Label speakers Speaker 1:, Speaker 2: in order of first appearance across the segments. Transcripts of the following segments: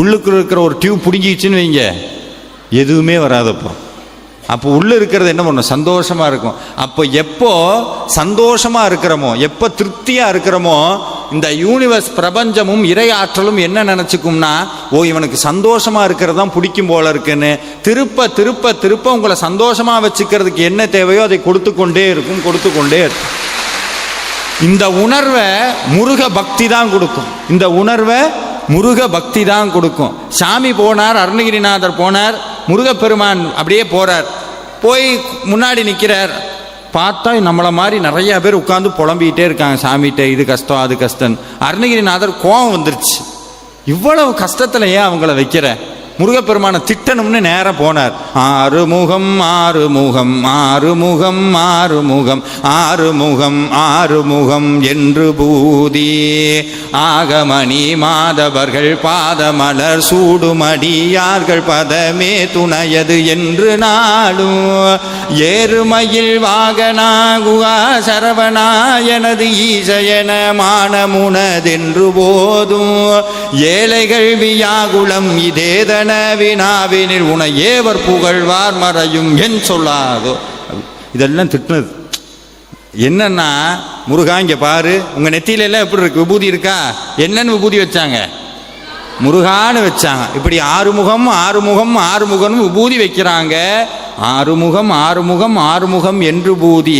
Speaker 1: உள்ளுக்குள்ள இருக்கிற ஒரு டியூப் பிடிங்கிச்சுன்னு வைங்க. எதுவுமே வராதப்போ. அப்போ உள்ளே இருக்கிறது என்ன பண்ணும்? சந்தோஷமாக இருக்கும். அப்போ எப்போ சந்தோஷமாக இருக்கிறோமோ எப்போ திருப்தியாக இருக்கிறோமோ இந்த யூனிவர்ஸ் பிரபஞ்சமும் இறை ஆற்றலும் என்ன நினச்சிக்கும்னா ஓ இவனுக்கு சந்தோஷமாக இருக்கிறது தான் பிடிக்கும் போல இருக்குன்னு. திருப்ப திருப்ப திருப்ப உங்களை சந்தோஷமாக வச்சுக்கிறதுக்கு என்ன தேவையோ அதை கொடுத்து கொண்டே இருக்கும் கொடுத்து கொண்டே இருக்கும். இந்த உணர்வை முருக பக்தி தான் கொடுக்கும். இந்த உணர்வை முருக பக்தி தான் கொடுக்கும். சாமி போனார் அருணகிரிநாதர் போனார் முருகப்பெருமான் அப்படியே போகிறார் போய் முன்னாடி நிற்கிறார் பார்த்தா நம்மளை மாதிரி நிறைய பேர் உட்காந்து புலம்பிக்கிட்டே இருக்காங்க. சாமிகிட்ட இது கஷ்டம் அது கஷ்டம் அருணகிரிநாதர் கோவம் வந்துருச்சு. இவ்வளவு கஷ்டத்தில் ஏன் அவங்கள வைக்கிற? முருகப்பெருமானை திட்டணும்னு நேரம் போனார். ஆறுமுகம் ஆறுமுகம் ஆறுமுகம் ஆறுமுகம் ஆறுமுகம் ஆறுமுகம் என்று பூதி. ஆகமணி மாதவர்கள் பாதமலர் சூடுமடியார்கள் பதமே துணையது என்று நாடும் ஏறுமையில் வாகனா குகா சரவணா எனது ஈசயன மானமுனதென்று போதும். ஏழைகள் வியாகுளம் இதேதன வினாவினில் உன ஏவர் புகழ்வார் மறையும் என் சொல்லாதோ. இதெல்லாம் திட்டுனது. என்னன்னா முருகா இங்க பாரு உங்க நெத்தியில எல்லாம் எப்படி இருக்கு? விபூதி இருக்கா? என்னன்னு விபூதி வச்சாங்க. முருகான்னு வச்சாங்க. இப்படி ஆறுமுகம் ஆறுமுகம் ஆறுமுகம் விபூதி வைக்கிறாங்க. ஆறுமுகம் ஆறுமுகம் ஆறுமுகம் என்று பூதி.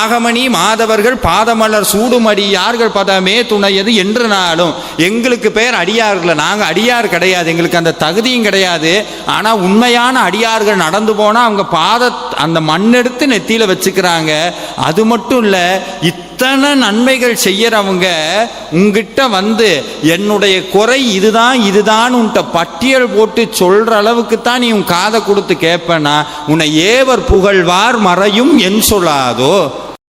Speaker 1: ஆகமணி மாதவர்கள் பாதமலர் சூடுமடி யார்கள் பதமே துணையது என்று நாளும் எங்களுக்கு பேர் அடியார்கள் நாங்கள் அடியார் கிடையாது எங்களுக்கு அந்த தகுதியும் கிடையாது. ஆனால் உண்மையான அடியார்கள் நடந்து போனால் அவங்க பாத அந்த மண்ணெடுத்து நெத்தியில் வச்சுக்கிறாங்க. அது மட்டும் இல்லை இத்தனை நன்மைகள் செய்யறவங்க உங்ககிட்ட வந்து என்னுடைய குறை இதுதான் இதுதான் உன்ட்ட பட்டியல் போட்டு சொல்ற அளவுக்கு தான் நீ உன் காதை கொடுத்து கேட்பேனா உன்னை ஏவர் புகழ்வார் மறையும் என் சொல்லாதோ?